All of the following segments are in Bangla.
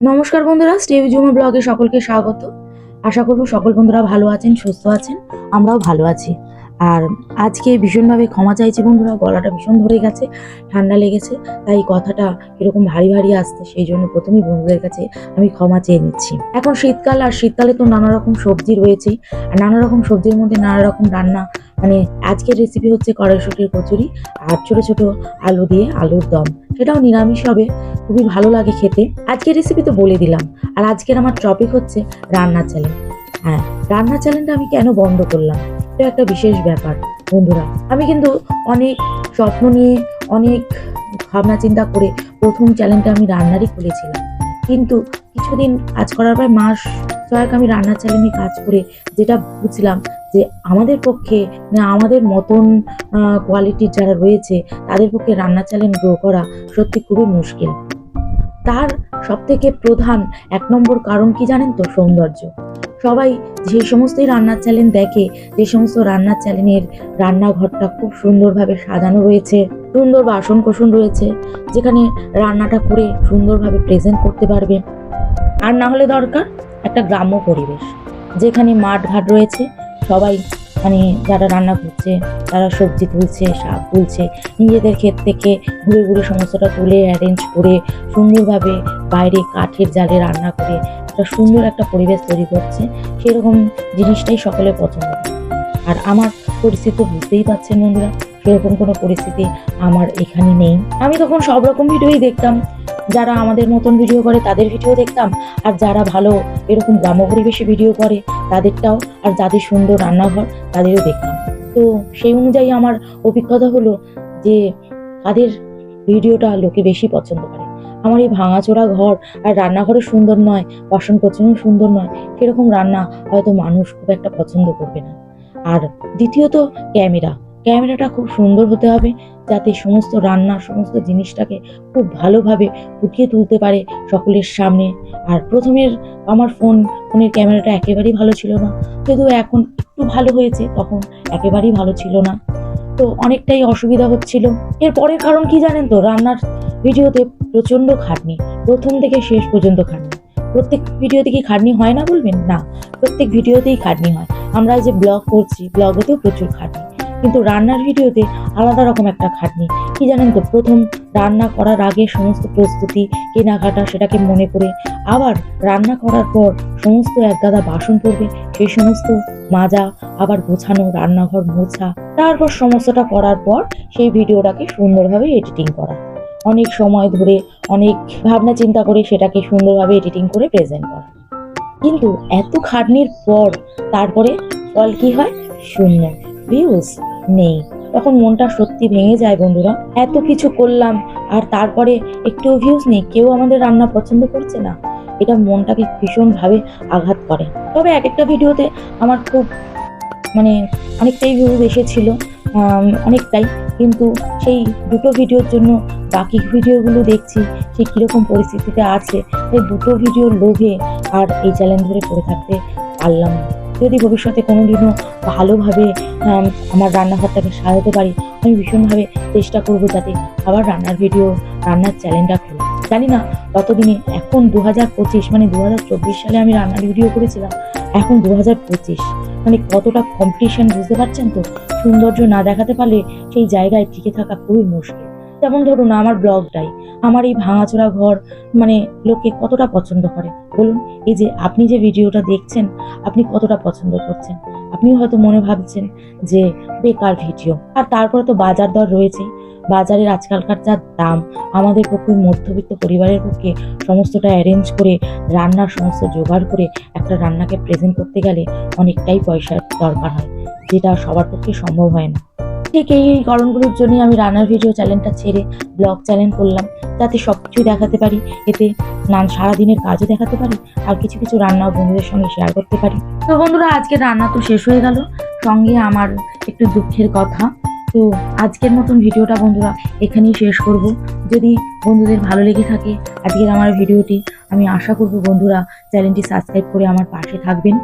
নমস্কার বন্ধুরা, স্টেভি জুমা ব্লগে সকলকে স্বাগত। আশা করব সকল বন্ধুরা ভালো আছেন, সুস্থ আছেন, আমরাও ভালো আছি। আর আজকে ভীষণভাবে ক্ষমা চাইছি বন্ধুরা, গলাটা ভীষণ ধরে গেছে, ঠান্ডা লেগেছে, তাই কথাটা এরকম ভারী ভারী আসছে, সেই জন্য প্রথমেই বন্ধুদের কাছে আমি ক্ষমা চেয়ে নিচ্ছি। এখন শীতকাল, আর শীতকালে তো নানা রকম সবজি রয়েছেই, আর নানা রকম সবজির মধ্যে নানা রকম রান্না মানে আজকের রেসিপি হচ্ছে কড়াইশুটির কচুরি, আর ছোট ছোট আলু দিয়ে আলুর দম। সেটাও নিরামিষ হবে, খুবই ভালো লাগে খেতে। আজকের রেসিপি তো বলে দিলাম। আর আজকের আমার টপিক হচ্ছে রান্নার চ্যালেঞ্জ হ্যাঁ রান্নার চ্যালেঞ্জটা আমি কেন বন্ধ করলাম? এটা একটা বিশেষ ব্যাপার, বন্ধুরা। আমি কিন্তু অনেক স্বপ্ন নিয়ে, অনেক ভাবনা চিন্তা করে প্রথম চ্যালেঞ্জটা আমি রান্নারই খুলেছিলাম কিন্তু কিছুদিন কাজ করার পর মাস ছয়েক আমি রান্নার চ্যালেঞ্জে কাজ করে যেটা বুঝলাম যে আমাদের পক্ষে আমাদের মতন কোয়ালিটির যারা রয়েছে, তাদের পক্ষে রান্নার চ্যালেঞ্জ গ্রো করা সত্যি খুবই মুশকিল। তার সব থেকে প্রধান এক নম্বর কারণ কি জানেন তো? সৌন্দর্য। সবাই যে সমস্তই রান্নার চ্যালেঞ্জ দেখে, যে সমস্ত রান্নার চ্যালেঞ্জের রান্নাঘরটা খুব সুন্দরভাবে সাজানো রয়েছে, সুন্দর বাসন কোসন রয়েছে, যেখানে রান্নাটা করে সুন্দরভাবে প্রেজেন্ট করতে পারবে। আর না হলে দরকার একটা গ্রাম্য পরিবেশ, যেখানে মাঠ ঘাট রয়েছে সবাই মানে যারা রান্না করছে, তারা সবজি তুলছে, শাক তুলছে, নিজেদের ক্ষেত থেকে ঘুরে ঘুরে সমস্তটা তুলে অ্যারেঞ্জ করে সুন্দরভাবে বাইরে কাঠের জালে রান্না করে একটা সুন্দর একটা পরিবেশ তৈরি করছে। সেরকম জিনিসটাই সকলে পছন্দ। আর আমার পরিস্থিতি বুঝতেই পারছেন বন্ধুরা, সেরকম কোনো পরিস্থিতি আমার এখানে নেই। আমি তখন সব রকম ভিডিওই দেখতাম। যারা আমাদের মতন ভিডিও করে, তাদের ভিডিও দেখতাম। আর যারা ভালো এরকম গ্রাম্য পরিবেশে ভিডিও করে, তাদেরটাও, আর যাদের সুন্দর রান্নাঘর, তাদেরও দেখতাম। তো সেই অনুযায়ী আমার অভিজ্ঞতা হলো যে কাদের ভিডিওটা লোকে বেশি পছন্দ করে। আমার এই ভাঙাচোরা ঘর আর রান্নাঘরও সুন্দর নয়, বাসন কোচনও সুন্দর নয়, সেরকম রান্না হয়তো মানুষ খুব একটা পছন্দ করবে না। আর দ্বিতীয়ত, ক্যামেরা। ক্যামেরাটা খুব সুন্দর হতে হবে যাতে সমস্ত রান্না, সমস্ত জিনিসটাকে খুব ভালোভাবে ফুটিয়ে তুলতে পারে সকলের সামনে। আর প্রথমের আমার ফোন, ফোনের ক্যামেরাটা একেবারেই ভালো ছিল না। যদিও এখন একটু ভালো হয়েছে, তখন একেবারেই ভালো ছিল না। তো অনেকটাই অসুবিধা হচ্ছিল। এর পরের কারণ কি জানেন তো? রান্নার ভিডিওতে প্রচণ্ড খাটনি। প্রথম থেকে শেষ পর্যন্ত খাটনি। প্রত্যেক ভিডিওতে কি খাটনি হয় না বলবেন? না, প্রত্যেক ভিডিওতেই খাটনি হয়। আমরা যে ব্লগ করছি, ব্লগেতেও প্রচুর খাটনি। কিন্তু রান্নার ভিডিওতে আলাদা রকম একটা খাটনি। কি জানেন তো, প্রথম রান্না করার আগে সমস্ত প্রস্তুতি, কেনাকাটা সেটাকে মনে করে আবার রান্না করার পর সমস্ত একগাদা বাসন পড়বে, সেই সমস্ত মাজা, আবার গোছানো রান্নাঘর মোছা, তারপর সমস্তটা করার পর সেই ভিডিওটাকে সুন্দরভাবে এডিটিং করা। অনেক সময় ধরে অনেক ভাবনা চিন্তা করে সেটাকে সুন্দরভাবে এডিটিং করে প্রেজেন্ট করা। কিন্তু এত খাটনির পর তারপরে ফল কি হয়? শূন্য। ভিউজ নেই। তখন মনটা সত্যি ভেঙে যায় বন্ধুরা। এত কিছু করলাম আর তারপরে একটু ভিউজ নেই, কেউ আমাদের রান্না পছন্দ করছে না। এটা মনটাকে ভীষণভাবে আঘাত করে। তবে এক একটা ভিডিওতে আমার খুব মানে অনেকটাই ভিউজ এসেছিল। অনেকটাই। কিন্তু সেই দুটো ভিডিওর জন্য বাকি ভিডিওগুলো দেখছি সে কীরকম পরিস্থিতিতে আছে। সেই দুটো ভিডিওর লোভে আর এই চ্যালেঞ্জ ধরে পড়ে থাকতে পারলাম না। যদি ভবিষ্যতে কোনোদিনও ভালোভাবে আমার রান্নাঘরটাকে সাজাতে পারি, আমি ভীষণভাবে চেষ্টা করব যাতে আবার রান্নার ভিডিও রান্নার চ্যালেঞ্জটা খুলি। জানি না ততদিনে এখন দু হাজার পঁচিশ মানে দু হাজার চব্বিশ সালে আমি রান্নার ভিডিও করেছিলাম, এখন দু হাজার পঁচিশ। মানে কতটা কম্পিটিশন বুঝতে পারছেন তো? সৌন্দর্য না দেখাতে পারলে সেই জায়গায় টিকে থাকা খুবই মুশকিল। যেমন ধরুন আমার ব্লগটাই, আমার এই ভাঙাচোরা ঘর মানে লোকে কতটা পছন্দ করে। বলুন, এই যে আপনি যে ভিডিওটা দেখছেন, আপনি কতটা পছন্দ করছেন? আপনি হয়তো মনে ভাবছেন যে বেকার ভিডিও। আর তারপরে তো বাজার দর রয়েছেই বাজারের আজকালকার যা দাম, আমাদের পক্ষে মধ্যবিত্ত পরিবারের পক্ষে সমস্তটা অ্যারেঞ্জ করে, রান্নার সমস্ত জোগাড় করে একটা রান্নাকে প্রেজেন্ট করতে গেলে অনেকটাই পয়সার দরকার হয়, যেটা সবার পক্ষে সম্ভব হয় না। ঠিক এই কারণগুলোর জন্যই আমি রান্নার ভিডিও চ্যানেলটা ছেড়ে ব্লগ চ্যানেল করলাম। যাতে সব কিছুই দেখাতে পারি, এতে নান সারাদিনের কাজও দেখাতে পারি, আর কিছু কিছু রান্নাও বন্ধুদের সঙ্গে শেয়ার করতে পারি। তো বন্ধুরা, আজকে রান্না তো শেষ হয়ে গেল। সঙ্গে আমার একটু দুঃখের কথা। তো আজকের মতন ভিডিওটা বন্ধুরা, এখানেই শেষ করব। যদি বন্ধুদের ভালো লেগে থাকে, আজকের আমার ভিডিওটি আমি আশা করব বন্ধুরা চ্যানেলটি সাবস্ক্রাইব করে আমার পাশে থাকবেন।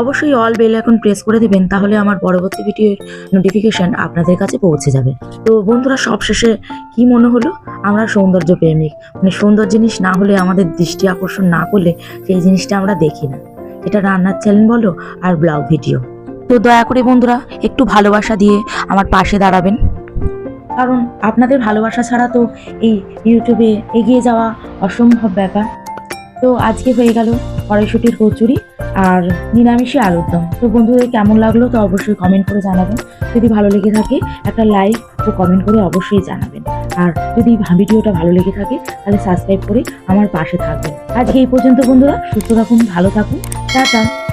অবশ্যই অল বেল এখন প্রেস করে দেবেন, তাহলে আমার পরবর্তী ভিডিওর নোটিফিকেশন আপনাদের কাছে পৌঁছে যাবে। তো বন্ধুরা, সবশেষে কি মনে হলো? আমরা সৌন্দর্য প্রেমিক। মানে সুন্দর জিনিস না হলে আমাদের দৃষ্টি আকর্ষণ না করলে সেই জিনিসটা আমরা দেখি না। এটা রান্নার চ্যানেল বলো আর ব্লগ ভিডিও তো দয়া করে বন্ধুরা, একটু ভালোবাসা দিয়ে আমার পাশে দাঁড়াবেন। কারণ আপনাদের ভালোবাসা ছাড়া তো এই ইউটিউবে এগিয়ে যাওয়া অসম্ভব ব্যাপার। তো আজকে হয়ে গেল, কড়াইশুটির কচুরি। আর নিরামিষে আলুর দম। তো বন্ধুদের কেমন লাগল তো অবশ্যই কমেন্ট করে জানাবেন। যদি ভালো লেগে থাকে, একটা লাইক ও কমেন্ট করে অবশ্যই জানাবেন। আর যদি ভিডিওটা ভালো লেগে থাকে, তাহলে সাবস্ক্রাইব করে আমার পাশে থাকবেন। আজকে এই পর্যন্ত বন্ধুরা, সুস্থ থাকুন, ভালো থাকুন। টাটা।